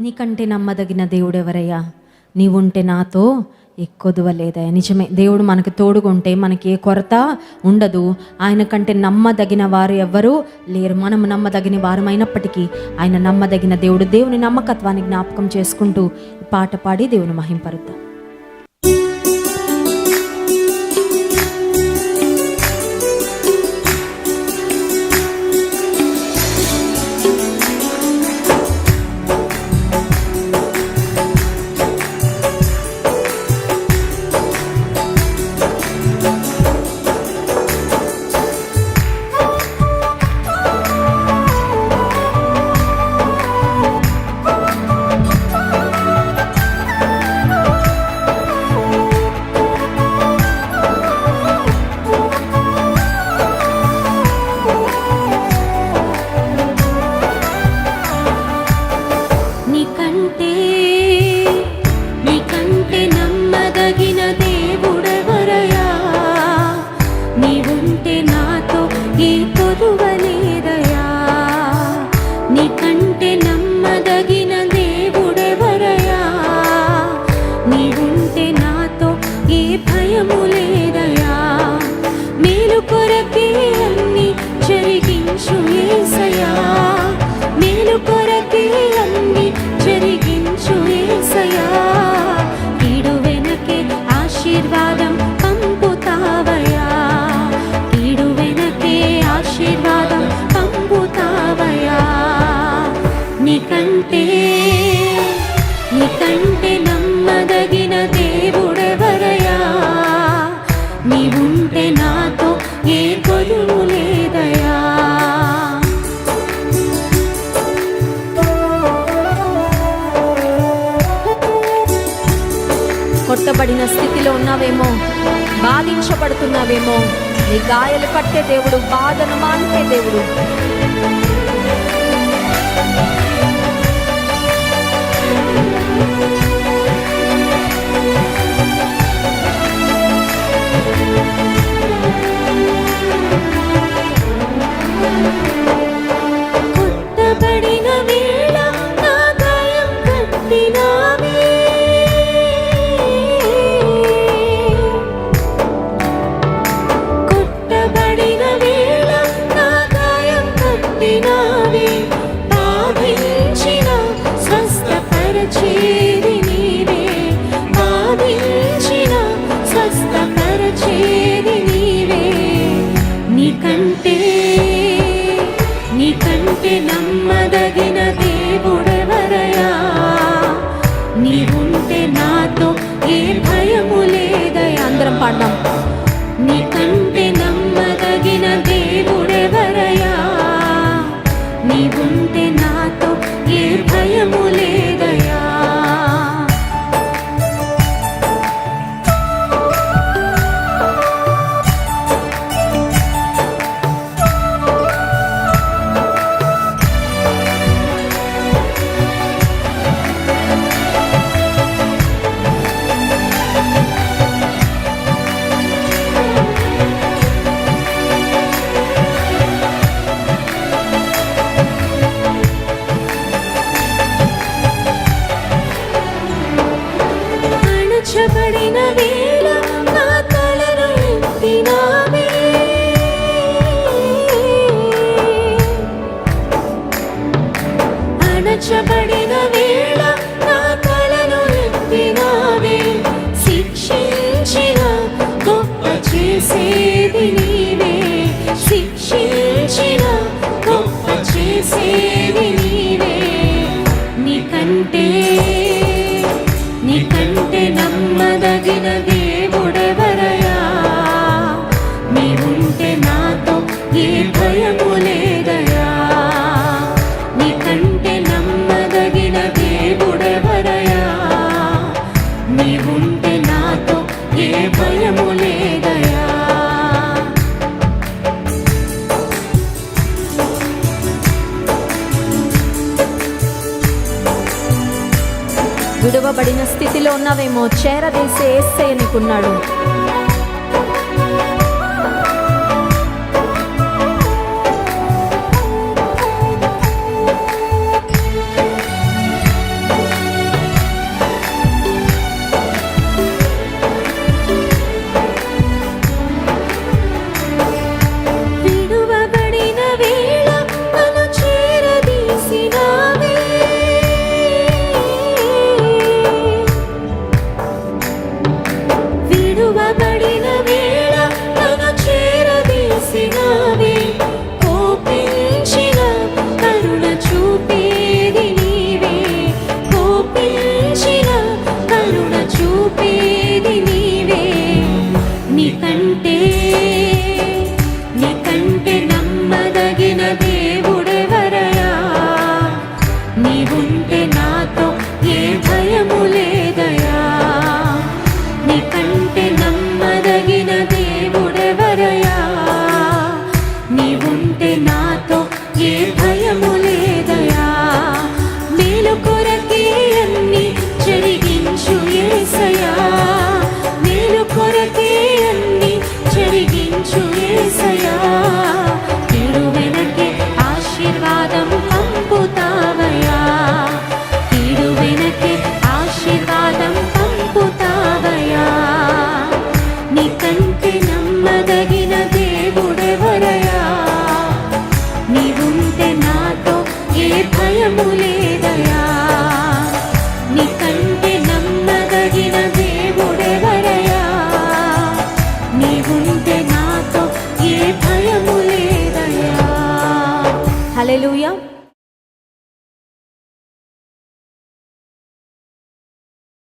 నీకంటే నమ్మదగిన దేవుడు ఎవరయ్యా నీవుంటే నాతో ఎక్కువలేదయ్యా నిజమే దేవుడు మనకు తోడుగుంటే మనకి ఏ కొరత ఉండదు. ఆయన కంటే నమ్మదగిన వారు ఎవ్వరూ లేరు. మనం నమ్మదగిన వారమైనప్పటికీ ఆయన నమ్మదగిన దేవుడు దేవుని నమ్మకత్వాన్ని జ్ఞాపకం చేసుకుంటూ పాట పాడి దేవుని మహింపరుద్దాం. భయము లేదయా మేలు కొరకే అన్ని జరిగించు ఏసయా మేలు కొరకే అన్ని జరిగించు ఏసయా కీడు వెనకే ఆశీర్వాదం పంపుతావయా కీడు వెనకే ఆశీర్వాదం పంపుతావయా నీకంటే నీకంటే స్థితిలో ఉన్నావేమో? బాధించబడుతున్నావేమో? నీ గాయాలు పట్టే దేవుడు బాధను మాన్పే దేవుడు. కొట్టబడిన లేదయా You. విడువబడిన స్థితిలో ఉన్నావేమో చేరదీసే ఏసే నీకున్నాడు నీవుంటే నాతో ఏ భయము లేదయా? నీకంటే నమ్మదగిన దేవుడెవరయా నీవుంటే నాతో ఏ భయము లేదు mulher.